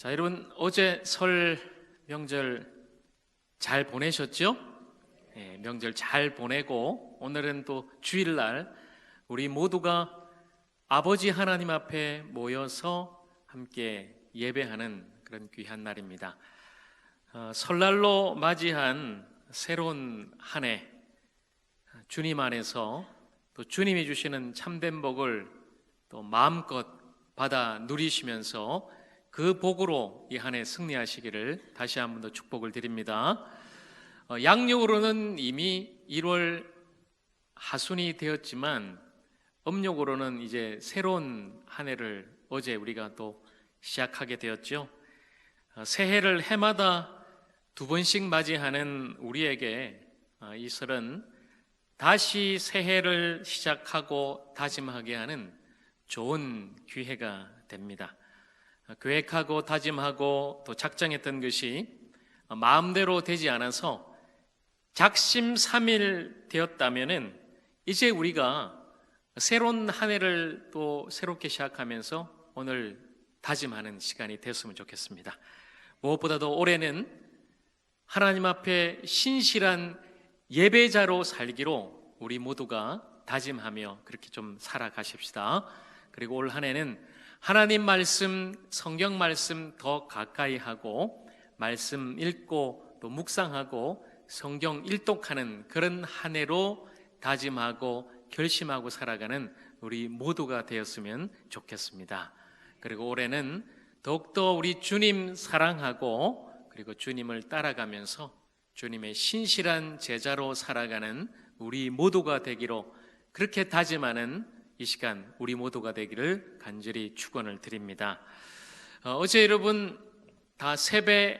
자, 여러분 어제 설 명절 잘 보내셨죠? 예, 명절 잘 보내고 오늘은 또 주일날 우리 모두가 아버지 하나님 앞에 모여서 함께 예배하는 그런 귀한 날입니다. 어, 설날로 맞이한 새로운 한 해 주님 안에서 또 주님이 주시는 참된 복을 또 마음껏 받아 누리시면서 그 복으로 이 한 해 승리하시기를 다시 한 번 더 축복을 드립니다. 어, 양력으로는 이미 1월 하순이 되었지만 음력으로는 이제 새로운 한 해를 어제 우리가 또 시작하게 되었죠. 어, 새해를 해마다 두 번씩 맞이하는 우리에게 어, 이 설은 다시 새해를 시작하고 다짐하게 하는 좋은 기회가 됩니다. 어, 계획하고 다짐하고 또 작정했던 것이 마음대로 되지 않아서 작심삼일 되었다면은 이제 우리가 새로운 한 해를 또 새롭게 시작하면서 오늘 다짐하는 시간이 됐으면 좋겠습니다. 무엇보다도 올해는 하나님 앞에 신실한 예배자로 살기로 우리 모두가 다짐하며 그렇게 좀 살아가십시다. 그리고 올 한 해는 하나님 말씀, 성경 말씀 더 가까이 하고 말씀 읽고 또 묵상하고 성경 일독하는 그런 한 해로 다짐하고 결심하고 살아가는 우리 모두가 되었으면 좋겠습니다. 그리고 올해는 더욱더 우리 주님 사랑하고 그리고 주님을 따라가면서 주님의 신실한 제자로 살아가는 우리 모두가 되기로 그렇게 다짐하는 이 시간 우리 모두가 되기를 간절히 축원을 드립니다. 어, 어제 여러분 다 세배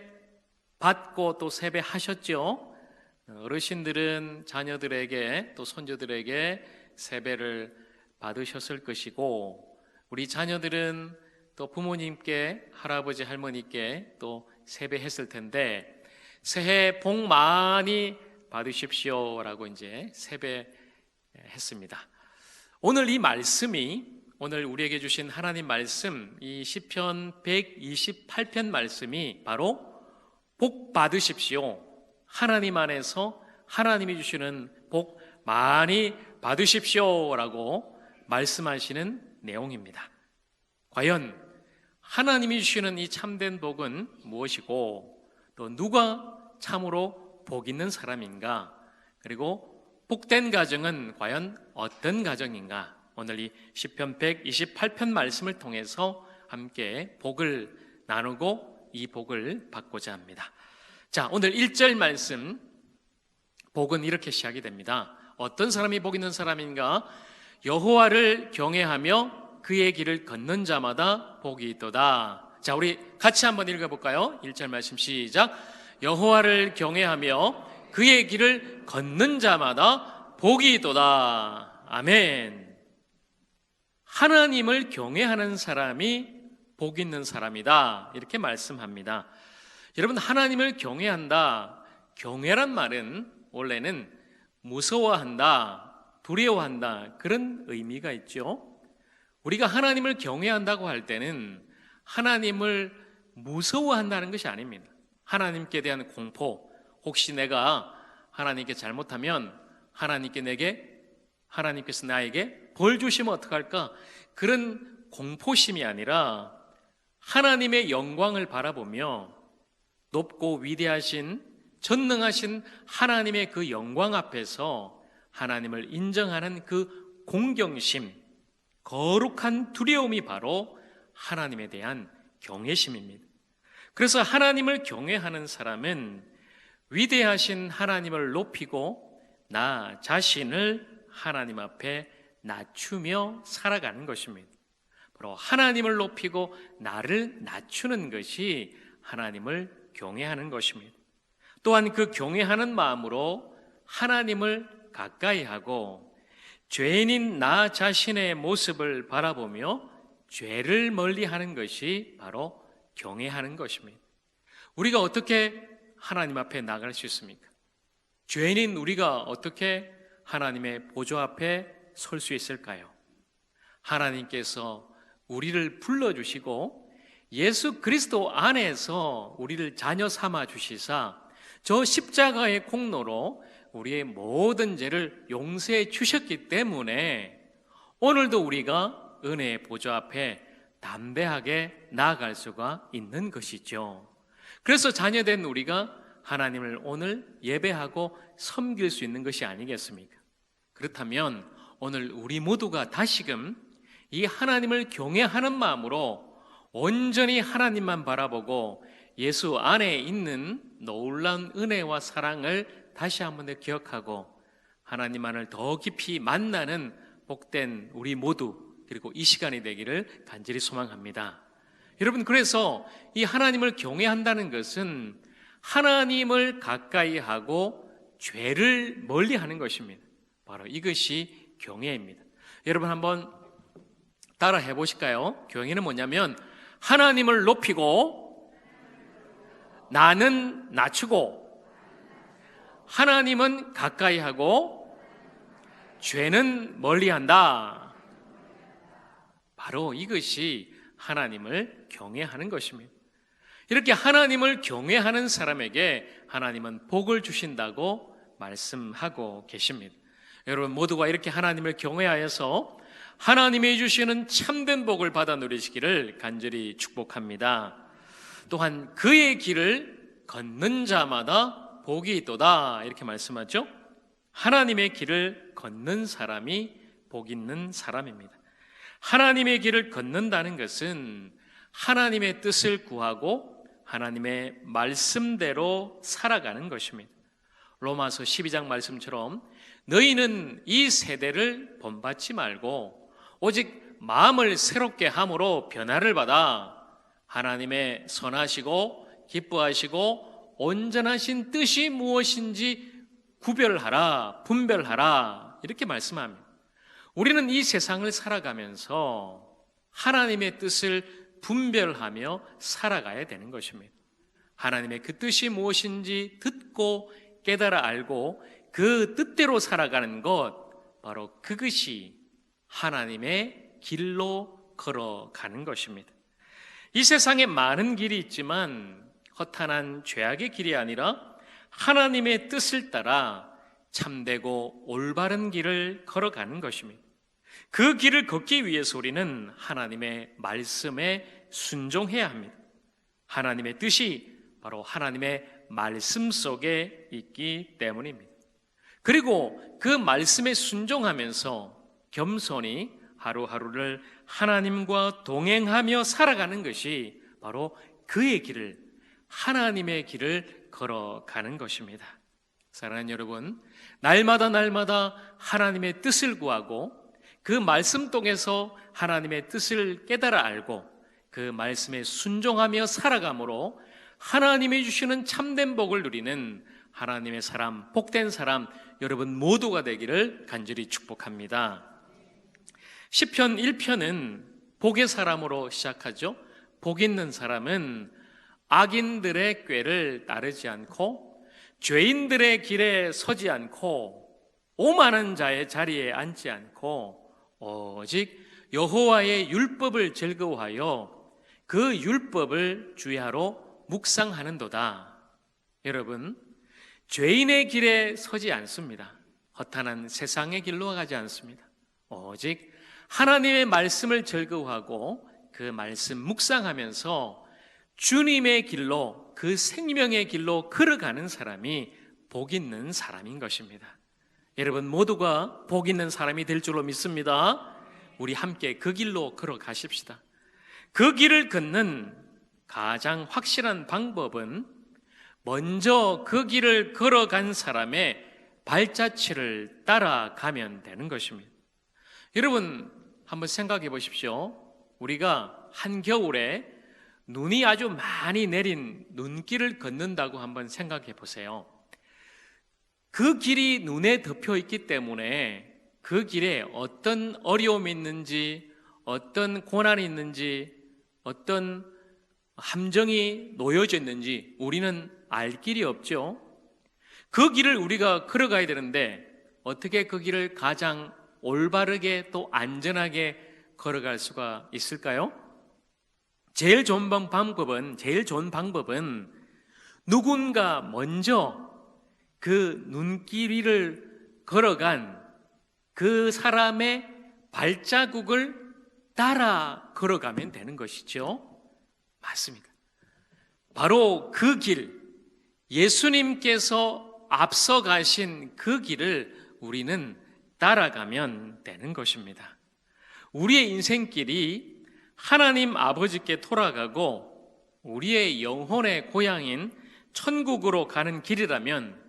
받고 또 세배 하셨죠? 어르신들은 자녀들에게 또 손주들에게 세배를 받으셨을 것이고 우리 자녀들은 또 부모님께 할아버지 할머니께 또 세배했을 텐데 새해 복 많이 받으십시오라고 이제 세배했습니다. 오늘 이 말씀이 오늘 우리에게 주신 하나님 말씀 이 시편 128편 말씀이 바로 복 받으십시오. 하나님 안에서 하나님이 주시는 복 많이 받으십시오라고 말씀하시는 내용입니다. 과연 하나님이 주시는 이 참된 복은 무엇이고 또 누가 참으로 복 있는 사람인가? 그리고 복된 가정은 과연 어떤 가정인가? 오늘 이 시편 128편 말씀을 통해서 함께 복을 나누고 이 복을 받고자 합니다. 자, 오늘 1절 말씀 복은 이렇게 시작이 됩니다. 어떤 사람이 복 있는 사람인가? 여호와를 경외하며 그의 길을 걷는 자마다 복이 있도다. 자, 우리 같이 한번 읽어 볼까요? 1절 말씀 시작. 여호와를 경외하며 그의 길을 걷는 자마다 복이 있도다. 아멘. 하나님을 경외하는 사람이 복 있는 사람이다. 이렇게 말씀합니다. 여러분, 하나님을 경외한다. 경외란 말은 원래는 무서워한다, 두려워한다, 그런 의미가 있죠. 우리가 하나님을 경외한다고 할 때는 하나님을 무서워한다는 것이 아닙니다. 하나님께 대한 공포, 혹시 내가 하나님께 잘못하면 하나님께 내게, 하나님께서 나에게 벌 주시면 어떡할까? 그런 공포심이 아니라 하나님의 영광을 바라보며 높고 위대하신 전능하신 하나님의 그 영광 앞에서 하나님을 인정하는 그 공경심, 거룩한 두려움이 바로 하나님에 대한 경외심입니다. 그래서 하나님을 경외하는 사람은 위대하신 하나님을 높이고 나 자신을 하나님 앞에 낮추며 살아가는 것입니다. 바로 하나님을 높이고 나를 낮추는 것이 하나님을 경외하는 것입니다. 또한 그 경외하는 마음으로 하나님을 가까이 하고 죄인인 나 자신의 모습을 바라보며 죄를 멀리 하는 것이 바로 경외하는 것입니다. 우리가 어떻게 하나님 앞에 나갈 수 있습니까? 죄인인 우리가 어떻게 하나님의 보조 앞에 설 수 있을까요? 하나님께서 우리를 불러주시고 예수 그리스도 안에서 우리를 자녀 삼아 주시사 저 십자가의 공로로 우리의 모든 죄를 용서해 주셨기 때문에 오늘도 우리가 은혜의 보좌 앞에 담대하게 나아갈 수가 있는 것이죠. 그래서 자녀된 우리가 하나님을 오늘 예배하고 섬길 수 있는 것이 아니겠습니까? 그렇다면 오늘 우리 모두가 다시금 이 하나님을 경외하는 마음으로 온전히 하나님만 바라보고 예수 안에 있는 놀라운 은혜와 사랑을 다시 한번 더 기억하고 하나님만을 더 깊이 만나는 복된 우리 모두 그리고 이 시간이 되기를 간절히 소망합니다. 여러분 그래서 이 하나님을 경외한다는 것은 하나님을 가까이 하고 죄를 멀리 하는 것입니다. 바로 이것이 경외입니다. 여러분 한번 따라 해 보실까요? 경외는 뭐냐면 하나님을 높이고 나는 낮추고 하나님은 가까이 하고 죄는 멀리 한다. 바로 이것이 하나님을 경외하는 것입니다. 이렇게 하나님을 경외하는 사람에게 하나님은 복을 주신다고 말씀하고 계십니다. 여러분 모두가 이렇게 하나님을 경외하여서 하나님이 주시는 참된 복을 받아 누리시기를 간절히 축복합니다. 또한 그의 길을 걷는 자마다 복이 있도다 이렇게 말씀하죠. 하나님의 길을 걷는 사람이 복 있는 사람입니다. 하나님의 길을 걷는다는 것은 하나님의 뜻을 구하고 하나님의 말씀대로 살아가는 것입니다. 로마서 12장 말씀처럼 너희는 이 세대를 본받지 말고 오직 마음을 새롭게 함으로 변화를 받아 하나님의 선하시고 기뻐하시고 온전하신 뜻이 무엇인지 구별하라, 분별하라 이렇게 말씀합니다. 우리는 이 세상을 살아가면서 하나님의 뜻을 분별하며 살아가야 되는 것입니다. 하나님의 그 뜻이 무엇인지 듣고 깨달아 알고 그 뜻대로 살아가는 것, 바로 그것이 하나님의 길로 걸어가는 것입니다. 이 세상에 많은 길이 있지만 허탄한 죄악의 길이 아니라 하나님의 뜻을 따라 참되고 올바른 길을 걸어가는 것입니다. 그 길을 걷기 위해서 우리는 하나님의 말씀에 순종해야 합니다. 하나님의 뜻이 바로 하나님의 말씀 속에 있기 때문입니다. 그리고 그 말씀에 순종하면서 겸손히 하루하루를 하나님과 동행하며 살아가는 것이 바로 그의 길을, 하나님의 길을 걸어가는 것입니다. 사랑하는 여러분, 날마다 날마다 하나님의 뜻을 구하고 그 말씀 통해서 하나님의 뜻을 깨달아 알고 그 말씀에 순종하며 살아감으로 하나님이 주시는 참된 복을 누리는 하나님의 사람, 복된 사람, 여러분 모두가 되기를 간절히 축복합니다. 10편 1편은 복의 사람으로 시작하죠. 복 있는 사람은 악인들의 꾀를 따르지 않고 죄인들의 길에 서지 않고 오만한 자의 자리에 앉지 않고 오직 여호와의 율법을 즐거워하여 그 율법을 주야로 묵상하는도다. 여러분, 죄인의 길에 서지 않습니다. 허탄한 세상의 길로 가지 않습니다. 오직 하나님의 말씀을 즐거워하고 그 말씀 묵상하면서 주님의 길로 그 생명의 길로 걸어가는 사람이 복 있는 사람인 것입니다. 여러분 모두가 복 있는 사람이 될 줄로 믿습니다. 우리 함께 그 길로 걸어가십시다. 그 길을 걷는 가장 확실한 방법은 먼저 그 길을 걸어간 사람의 발자취를 따라가면 되는 것입니다. 여러분, 한번 생각해 보십시오. 우리가 한겨울에 눈이 아주 많이 내린 눈길을 걷는다고 한번 생각해 보세요. 그 길이 눈에 덮여 있기 때문에 그 길에 어떤 어려움이 있는지, 어떤 고난이 있는지, 어떤 함정이 놓여져 있는지 우리는 알 길이 없죠. 그 길을 우리가 걸어가야 되는데 어떻게 그 길을 가장 올바르게 또 안전하게 걸어갈 수가 있을까요? 제일 좋은 방- 방법은 제일 좋은 방법은 누군가 먼저 그 눈길 위를 걸어간 그 사람의 발자국을 따라 걸어가면 되는 것이죠. 맞습니다. 바로 그 길, 예수님께서 앞서 가신 그 길을 우리는 따라가면 되는 것입니다. 우리의 인생길이 하나님 아버지께 돌아가고 우리의 영혼의 고향인 천국으로 가는 길이라면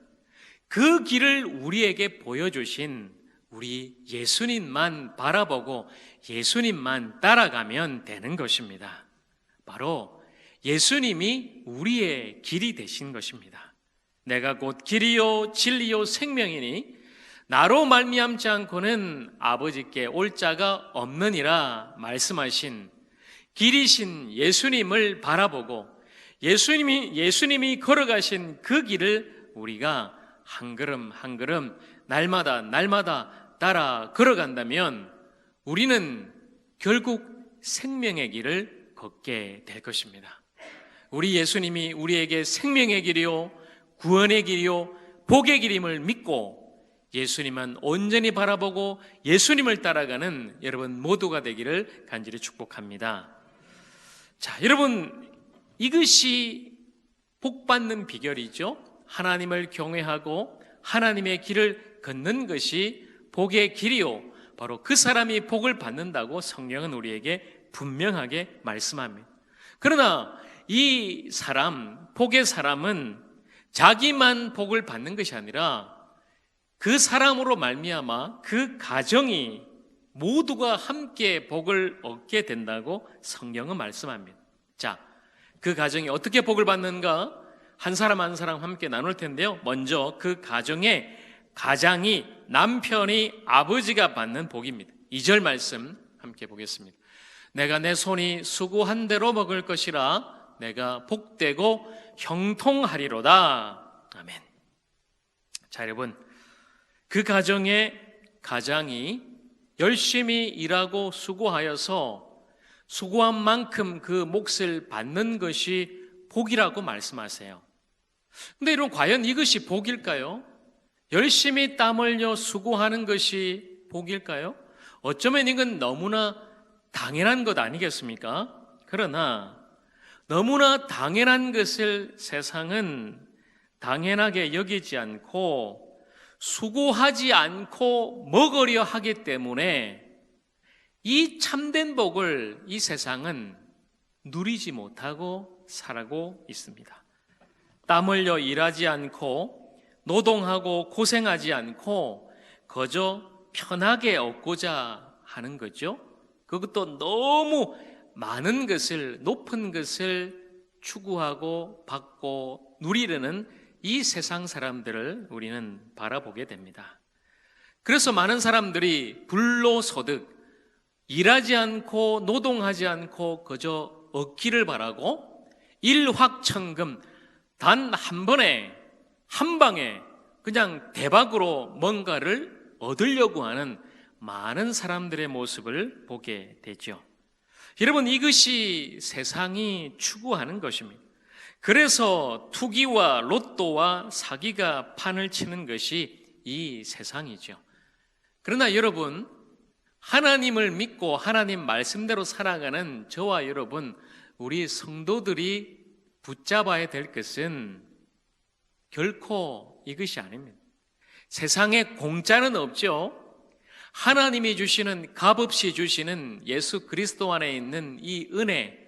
그 길을 우리에게 보여주신 우리 예수님만 바라보고 예수님만 따라가면 되는 것입니다. 바로 예수님이 우리의 길이 되신 것입니다. 내가 곧 길이요 진리요 생명이니 나로 말미암지 않고는 아버지께 올 자가 없느니라 말씀하신 길이신 예수님을 바라보고 예수님이 예수님이 걸어가신 그 길을 우리가 한 걸음 한 걸음 날마다 날마다 따라 걸어간다면 우리는 결국 생명의 길을 걷게 될 것입니다. 우리 예수님이 우리에게 생명의 길이요 구원의 길이요 복의 길임을 믿고 예수님만 온전히 바라보고 예수님을 따라가는 여러분 모두가 되기를 간절히 축복합니다. 자, 여러분 이것이 복 받는 비결이죠. 하나님을 경외하고 하나님의 길을 걷는 것이 복의 길이요. 바로 그 사람이 복을 받는다고 성령은 우리에게 분명하게 말씀합니다. 그러나 이 사람, 복의 사람은 자기만 복을 받는 것이 아니라 그 사람으로 말미암아 그 가정이 모두가 함께 복을 얻게 된다고 성경은 말씀합니다. 자, 그 가정이 어떻게 복을 받는가? 한 사람 한 사람 함께 나눌 텐데요. 먼저 그 가정의 가장이 남편이 아버지가 받는 복입니다. 2절 말씀 함께 보겠습니다. 내가 내 손이 수고한 대로 먹을 것이라 내가 복되고 형통하리로다. 아멘. 자, 여러분. 그 가정의 가장이 열심히 일하고 수고하여서 수고한 만큼 그 몫을 받는 것이 복이라고 말씀하세요. 근데 여러분, 과연 이것이 복일까요? 열심히 땀 흘려 수고하는 것이 복일까요? 어쩌면 이건 너무나 당연한 것 아니겠습니까? 그러나 너무나 당연한 것을 세상은 당연하게 여기지 않고 수고하지 않고 먹으려 하기 때문에 이 참된 복을 이 세상은 누리지 못하고 살아고 있습니다. 땀 흘려 일하지 않고 노동하고 고생하지 않고 거저 편하게 얻고자 하는 거죠. 그것도 너무 많은 것을, 높은 것을 추구하고 받고 누리려는 이 세상 사람들을 우리는 바라보게 됩니다. 그래서 많은 사람들이 불로소득, 일하지 않고 노동하지 않고 그저 얻기를 바라고 일확천금 단 한 번에 한 방에 그냥 대박으로 뭔가를 얻으려고 하는 많은 사람들의 모습을 보게 되죠. 여러분 이것이 세상이 추구하는 것입니다. 그래서 투기와 로또와 사기가 판을 치는 것이 이 세상이죠. 그러나 여러분, 하나님을 믿고 하나님 말씀대로 살아가는 저와 여러분, 우리 성도들이 붙잡아야 될 것은 결코 이것이 아닙니다. 세상에 공짜는 없죠. 하나님이 주시는 값없이 주시는 예수 그리스도 안에 있는 이 은혜,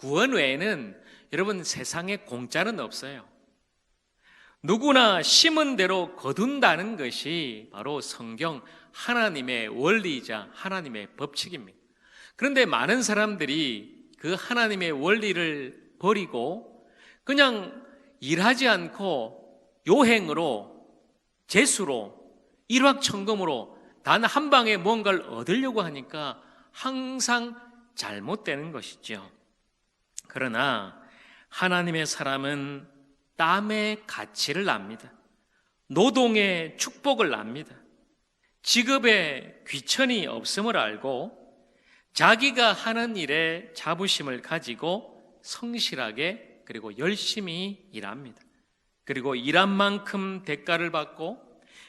구원 외에는 여러분 세상에 공짜는 없어요. 누구나 심은 대로 거둔다는 것이 바로 성경 하나님의 원리이자 하나님의 법칙입니다. 그런데 많은 사람들이 그 하나님의 원리를 버리고 그냥 일하지 않고 요행으로 재수로 일확천금으로 단 한 방에 뭔가를 얻으려고 하니까 항상 잘못되는 것이죠. 그러나 하나님의 사람은 땀의 가치를 압니다. 노동의 축복을 압니다. 직업에 귀천이 없음을 알고 자기가 하는 일에 자부심을 가지고 성실하게 그리고 열심히 일합니다. 그리고 일한 만큼 대가를 받고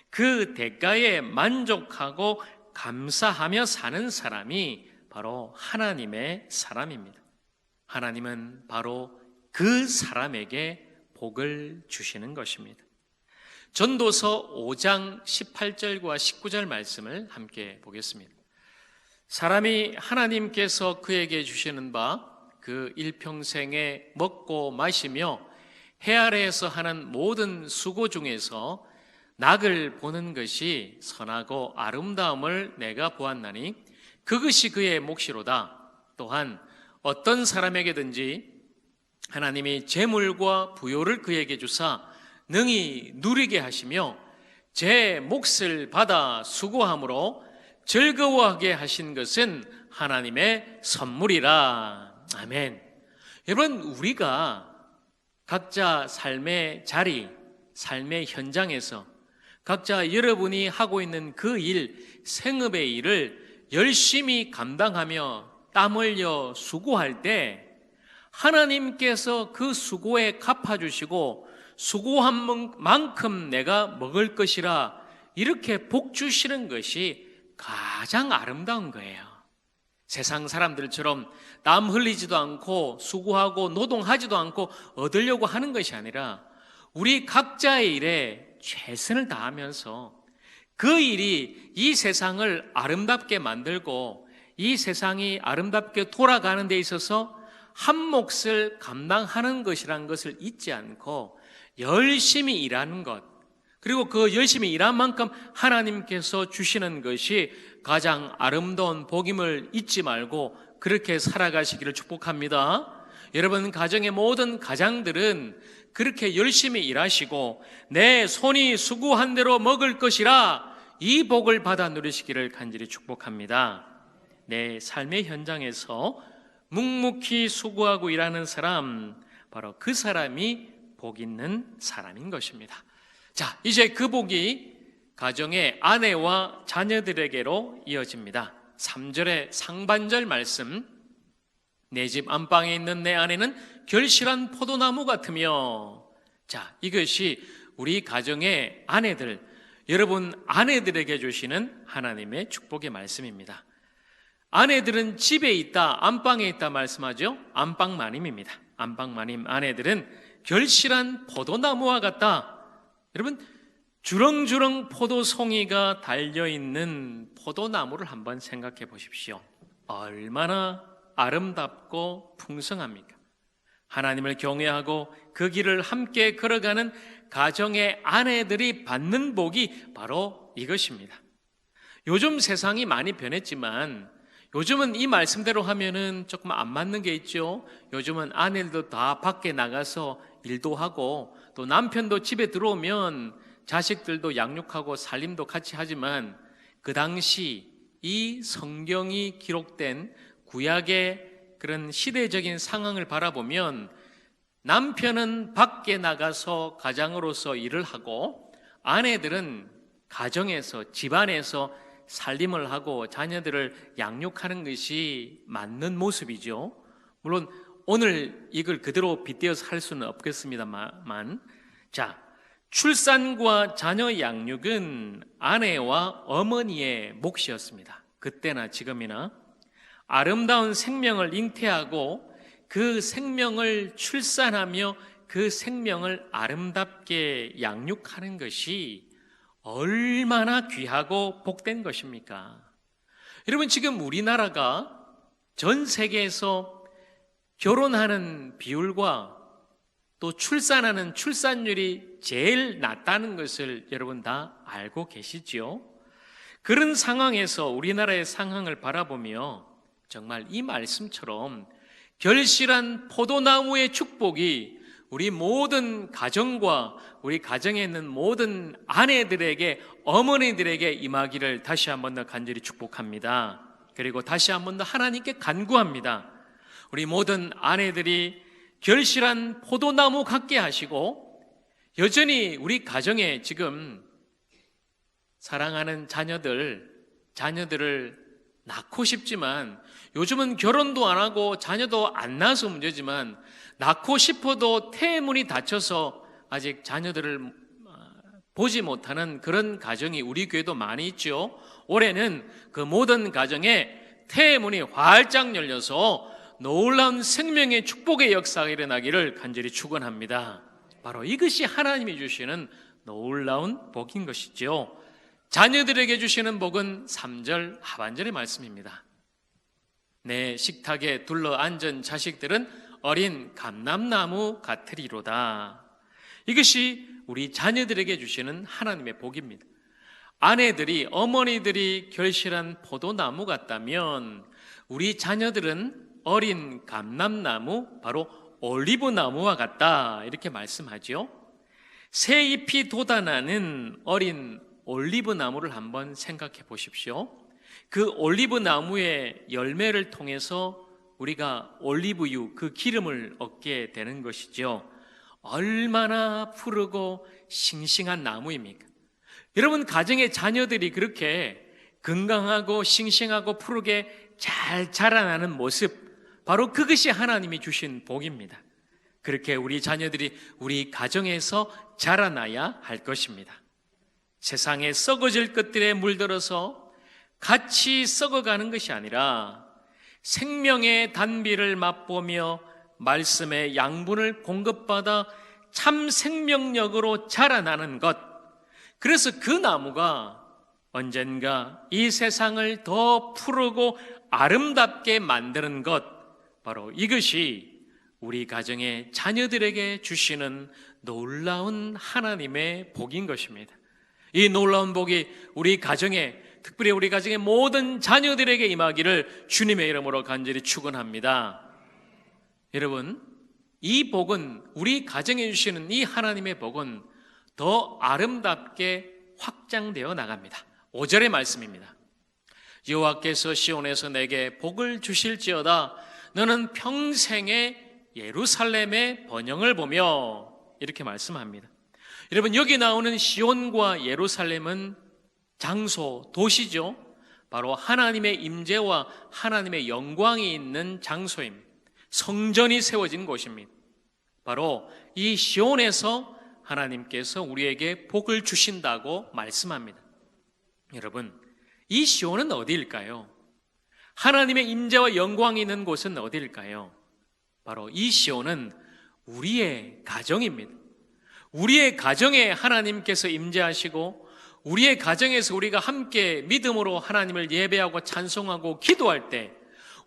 그 대가에 만족하고 감사하며 사는 사람이 바로 하나님의 사람입니다. 하나님은 바로 그 사람에게 복을 주시는 것입니다. 전도서 5장 18절과 19절 말씀을 함께 보겠습니다. 사람이 하나님께서 그에게 주시는 바 그 일평생에 먹고 마시며 해 아래에서 하는 모든 수고 중에서 낙을 보는 것이 선하고 아름다움을 내가 보았나니 그것이 그의 몫이로다. 또한 어떤 사람에게든지 하나님이 재물과 부요를 그에게 주사 능히 누리게 하시며 제 몫을 받아 수고함으로 즐거워하게 하신 것은 하나님의 선물이라. 아멘. 여러분, 우리가 각자 삶의 자리, 삶의 현장에서 각자 여러분이 하고 있는 그 일, 생업의 일을 열심히 감당하며 땀 흘려 수고할 때 하나님께서 그 수고에 갚아주시고 수고한 만큼 내가 먹을 것이라 이렇게 복 주시는 것이 가장 아름다운 거예요. 세상 사람들처럼 땀 흘리지도 않고 수고하고 노동하지도 않고 얻으려고 하는 것이 아니라 우리 각자의 일에 최선을 다하면서 그 일이 이 세상을 아름답게 만들고 이 세상이 아름답게 돌아가는 데 있어서 한 몫을 감당하는 것이라는 것을 잊지 않고 열심히 일하는 것 그리고 그 열심히 일한 만큼 하나님께서 주시는 것이 가장 아름다운 복임을 잊지 말고 그렇게 살아가시기를 축복합니다. 여러분 가정의 모든 가장들은 그렇게 열심히 일하시고 내 손이 수고한 대로 먹을 것이라 이 복을 받아 누리시기를 간절히 축복합니다. 내 삶의 현장에서 묵묵히 수고하고 일하는 사람 바로 그 사람이 복 있는 사람인 것입니다. 자, 이제 그 복이 가정의 아내와 자녀들에게로 이어집니다. 3절의 상반절 말씀 내 집 안방에 있는 내 아내는 결실한 포도나무 같으며 자, 이것이 우리 가정의 아내들 여러분 아내들에게 주시는 하나님의 축복의 말씀입니다. 아내들은 집에 있다, 안방에 있다 말씀하죠. 안방마님입니다. 안방마님 아내들은 결실한 포도나무와 같다. 여러분 주렁주렁 포도송이가 달려 있는 포도나무를 한번 생각해 보십시오. 얼마나 아름답고 풍성합니까? 하나님을 경외하고 그 길을 함께 걸어가는 가정의 아내들이 받는 복이 바로 이것입니다. 요즘 세상이 많이 변했지만 요즘은 이 말씀대로 하면은 조금 안 맞는 게 있죠. 요즘은 아내들도 다 밖에 나가서 일도 하고 또 남편도 집에 들어오면 자식들도 양육하고 살림도 같이 하지만 그 당시 이 성경이 기록된 구약의 그런 시대적인 상황을 바라보면 남편은 밖에 나가서 가장으로서 일을 하고 아내들은 가정에서 집안에서 살림을 하고 자녀들을 양육하는 것이 맞는 모습이죠. 물론 오늘 이걸 그대로 빗대어서 할 수는 없겠습니다만 자 출산과 자녀 양육은 아내와 어머니의 몫이었습니다. 그때나 지금이나 아름다운 생명을 잉태하고 그 생명을 출산하며 그 생명을 아름답게 양육하는 것이 얼마나 귀하고 복된 것입니까? 여러분, 지금 우리나라가 전 세계에서 결혼하는 비율과 또 출산하는 출산율이 제일 낮다는 것을 여러분 다 알고 계시지요? 그런 상황에서 우리나라의 상황을 바라보며 정말 이 말씀처럼 결실한 포도나무의 축복이 우리 모든 가정과 우리 가정에 있는 모든 아내들에게 어머니들에게 임하기를 다시 한 번 더 간절히 축복합니다. 그리고 다시 한 번 더 하나님께 간구합니다. 우리 모든 아내들이 결실한 포도나무 같게 하시고 여전히 우리 가정에 지금 사랑하는 자녀들, 자녀들을 낳고 싶지만 요즘은 결혼도 안 하고 자녀도 안 낳아서 문제지만 낳고 싶어도 태문이 닫혀서 아직 자녀들을 어, 보지 못하는 그런 가정이 우리 교회도 많이 있죠. 올해는 그 모든 가정에 태문이 활짝 열려서 놀라운 생명의 축복의 역사가 일어나기를 간절히 축원합니다. 바로 이것이 하나님이 주시는 놀라운 복인 것이죠. 자녀들에게 주시는 복은 3절 하반절의 말씀입니다. 내 식탁에 둘러 앉은 자식들은 어린 감람나무 같으리로다. 이것이 우리 자녀들에게 주시는 하나님의 복입니다. 아내들이 어머니들이 결실한 포도나무 같다면 우리 자녀들은 어린 감람나무 바로 올리브나무와 같다 이렇게 말씀하죠. 새 잎이 돋아나는 어린 올리브나무를 한번 생각해 보십시오. 그 올리브나무의 열매를 통해서 우리가 올리브유 그 기름을 얻게 되는 것이죠. 얼마나 푸르고 싱싱한 나무입니까? 여러분 가정의 자녀들이 그렇게 건강하고 싱싱하고 푸르게 잘 자라나는 모습 바로 그것이 하나님이 주신 복입니다. 그렇게 우리 자녀들이 우리 가정에서 자라나야 할 것입니다. 세상에 썩어질 것들에 물들어서 같이 썩어가는 것이 아니라 생명의 단비를 맛보며 말씀의 양분을 공급받아 참 생명력으로 자라나는 것. 그래서 그 나무가 언젠가 이 세상을 더 푸르고 아름답게 만드는 것. 바로 이것이 우리 가정의 자녀들에게 주시는 놀라운 하나님의 복인 것입니다. 이 놀라운 복이 우리 가정에 특별히 우리 가정의 모든 자녀들에게 임하기를 주님의 이름으로 간절히 축원합니다. 여러분, 이 복은 우리 가정에 주시는 이 하나님의 복은 더 아름답게 확장되어 나갑니다. 5절의 말씀입니다. 여호와께서 시온에서 내게 복을 주실지어다 너는 평생에 예루살렘의 번영을 보며 이렇게 말씀합니다. 여러분 여기 나오는 시온과 예루살렘은 장소, 도시죠. 바로 하나님의 임재와 하나님의 영광이 있는 장소입니다. 성전이 세워진 곳입니다. 바로 이 시온에서 하나님께서 우리에게 복을 주신다고 말씀합니다. 여러분, 이 시온은 어디일까요? 하나님의 임재와 영광이 있는 곳은 어디일까요? 바로 이 시온은 우리의 가정입니다. 우리의 가정에 하나님께서 임재하시고 우리의 가정에서 우리가 함께 믿음으로 하나님을 예배하고 찬송하고 기도할 때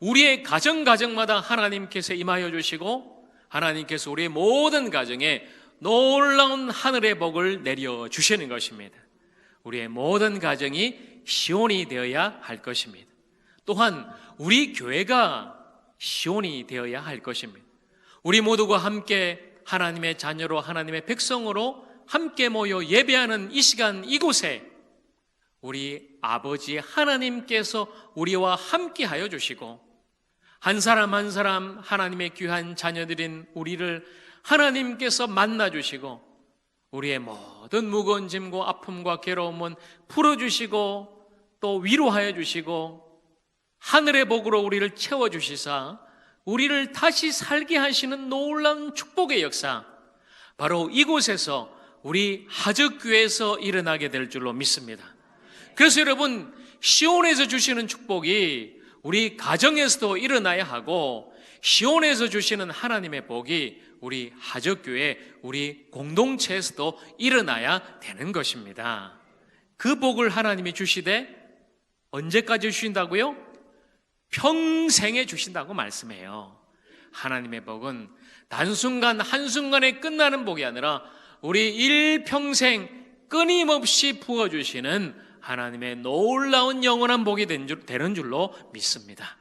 우리의 가정 가정마다 하나님께서 임하여 주시고 하나님께서 우리의 모든 가정에 놀라운 하늘의 복을 내려 주시는 것입니다. 우리의 모든 가정이 시온이 되어야 할 것입니다. 또한 우리 교회가 시온이 되어야 할 것입니다. 우리 모두가 함께 하나님의 자녀로 하나님의 백성으로 함께 모여 예배하는 이 시간 이곳에 우리 아버지 하나님께서 우리와 함께 하여 주시고 한 사람 한 사람 하나님의 귀한 자녀들인 우리를 하나님께서 만나 주시고 우리의 모든 무거운 짐과 아픔과 괴로움은 풀어 주시고 또 위로하여 주시고 하늘의 복으로 우리를 채워 주시사 우리를 다시 살게 하시는 놀라운 축복의 역사 바로 이곳에서 우리 하적교에서 일어나게 될 줄로 믿습니다. 그래서 여러분 시온에서 주시는 축복이 우리 가정에서도 일어나야 하고 시온에서 주시는 하나님의 복이 우리 하적교회 우리 공동체에서도 일어나야 되는 것입니다. 그 복을 하나님이 주시되 언제까지 주신다고요? 평생에 주신다고 말씀해요. 하나님의 복은 단순간 한순간에 끝나는 복이 아니라 우리 일평생 끊임없이 부어주시는 하나님의 놀라운 영원한 복이 되는 줄로 믿습니다.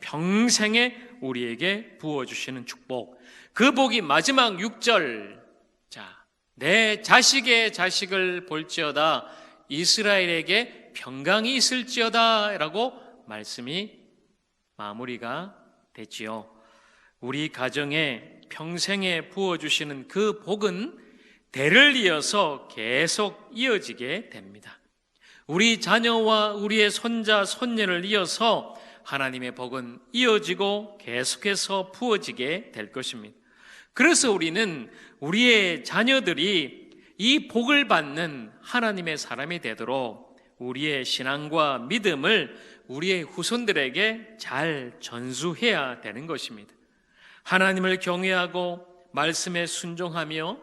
평생에 우리에게 부어주시는 축복. 그 복이 마지막 6절. 자, 내 자식의 자식을 볼지어다 이스라엘에게 평강이 있을지어다 라고 말씀이 마무리가 됐지요. 우리 가정에 평생에 부어주시는 그 복은 대를 이어서 계속 이어지게 됩니다. 우리 자녀와 우리의 손자, 손녀를 이어서 하나님의 복은 이어지고 계속해서 부어지게 될 것입니다. 그래서 우리는 우리의 자녀들이 이 복을 받는 하나님의 사람이 되도록 우리의 신앙과 믿음을 우리의 후손들에게 잘 전수해야 되는 것입니다. 하나님을 경외하고 말씀에 순종하며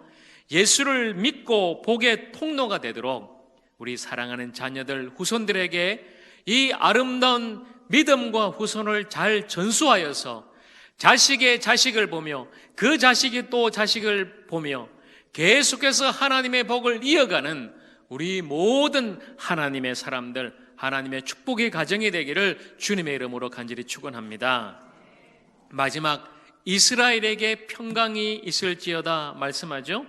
예수를 믿고 복의 통로가 되도록 우리 사랑하는 자녀들 후손들에게 이 아름다운 믿음과 후손을 잘 전수하여서 자식의 자식을 보며 그 자식이 또 자식을 보며 계속해서 하나님의 복을 이어가는 우리 모든 하나님의 사람들, 하나님의 축복의 가정이 되기를 주님의 이름으로 간절히 축원합니다. 마지막 이스라엘에게 평강이 있을지어다 말씀하죠.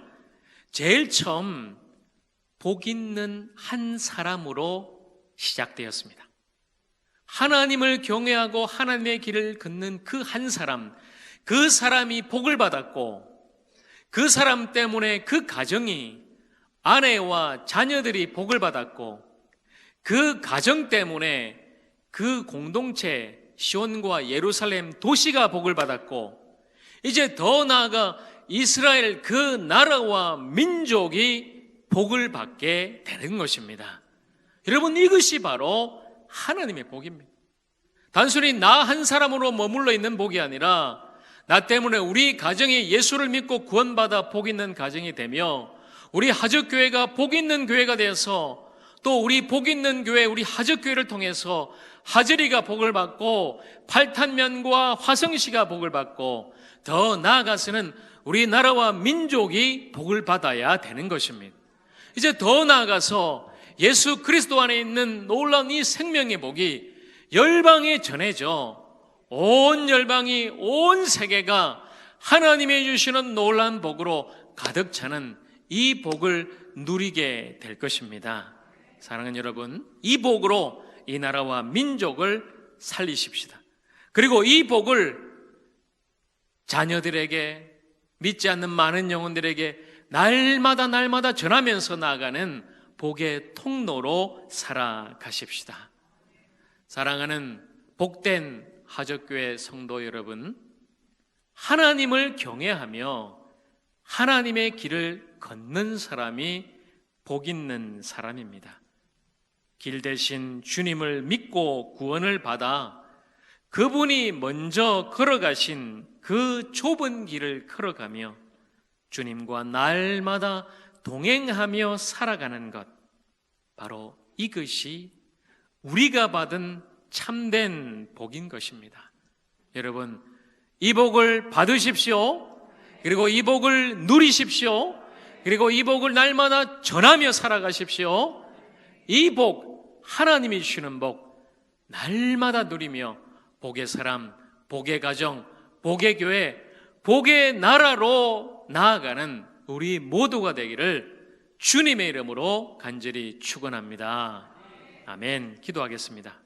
제일 처음 복 있는 한 사람으로 시작되었습니다. 하나님을 경외하고 하나님의 길을 걷는 그 한 사람, 그 사람이 복을 받았고 그 사람 때문에 그 가정이 아내와 자녀들이 복을 받았고 그 가정 때문에 그 공동체 시온과 예루살렘 도시가 복을 받았고 이제 더 나아가 이스라엘 그 나라와 민족이 복을 받게 되는 것입니다. 여러분 이것이 바로 하나님의 복입니다. 단순히 나 한 사람으로 머물러 있는 복이 아니라 나 때문에 우리 가정이 예수를 믿고 구원받아 복 있는 가정이 되며 우리 하적교회가 복 있는 교회가 되어서 또 우리 복 있는 교회, 우리 하적교회를 통해서 하절이가 복을 받고 팔탄면과 화성시가 복을 받고 더 나아가서는 우리나라와 민족이 복을 받아야 되는 것입니다. 이제 더 나아가서 예수 그리스도 안에 있는 놀라운 이 생명의 복이 열방에 전해져 온 열방이 온 세계가 하나님의 주시는 놀라운 복으로 가득 차는 이 복을 누리게 될 것입니다. 사랑하는 여러분, 이 복으로 이 나라와 민족을 살리십시다. 그리고 이 복을 자녀들에게 믿지 않는 많은 영혼들에게 날마다 날마다 전하면서 나아가는 복의 통로로 살아가십시다. 사랑하는 복된 하적교회 성도 여러분, 하나님을 경외하며 하나님의 길을 걷는 사람이 복 있는 사람입니다. 길 대신 주님을 믿고 구원을 받아 그분이 먼저 걸어가신 그 좁은 길을 걸어가며 주님과 날마다 동행하며 살아가는 것. 바로 이것이 우리가 받은 참된 복인 것입니다. 여러분, 이 복을 받으십시오. 그리고 이 복을 누리십시오. 그리고 이 복을 날마다 전하며 살아가십시오. 이 복, 하나님이 주시는 복, 날마다 누리며 복의 사람, 복의 가정, 복의 교회, 복의 나라로 나아가는 우리 모두가 되기를 주님의 이름으로 간절히 축원합니다. 아멘. 기도하겠습니다.